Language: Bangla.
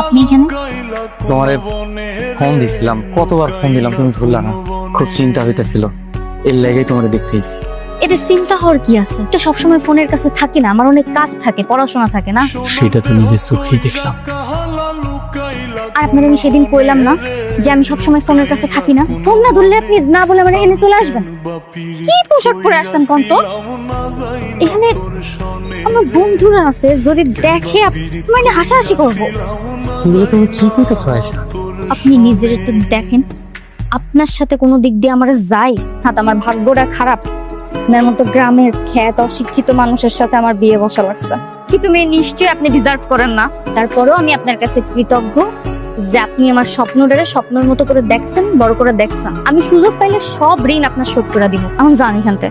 আপনি এখানে? তোমারে ফোন দিছিলাম কতবার ফোন দিলাম তুমি ধরলা না। খুব চিন্তা হইতেছিল এর লেগেই তোমার দেখতে এতে চিন্তা হওয়ার কি আছে? তো সবসময় ফোনের কাছে থাকি না আমার অনেক কাজ থাকে পড়াশোনা থাকে না। সেটা তো নিজের চোখেই দেখলাম। আর আপনার আমি সেদিন কইলাম না যে আমি সবসময় ফোনের কাছে থাকি না। ফোন না ধরলে আপনি না বলে আমার এখানে চলে আসবেন। কি পোশাক পরে আসতাম কন্ত? এখানে আমার বন্ধুরা আছে যদি দেখে মানে হাসাহাসি করব। এগুলো তুমি কি কইতেছো আয়সা আপনি নিজের একটু দেখেন। আপনার সাথে কোনো দিক দিয়ে আমার যাই হাত আমার ভাগ্যটা খারাপ। আপনার মতো গ্রামের খ্যাত অশিক্ষিত মানুষের সাথে আমার বিয়ে বসা লাগছে। কি তুমি নিশ্চয়ই আপনি ডিজার্ভ করেন না? তারপরেও আমি আপনার কাছে কৃতজ্ঞ যে আপনি আমার স্বপ্নটারে স্বপ্নের মতো করে দেখছেন বড় করে দেখছেন। আমি সুযোগ পাইলে সব ঋণ আপনার শোধ করে দিব। এখন জানি থেকে।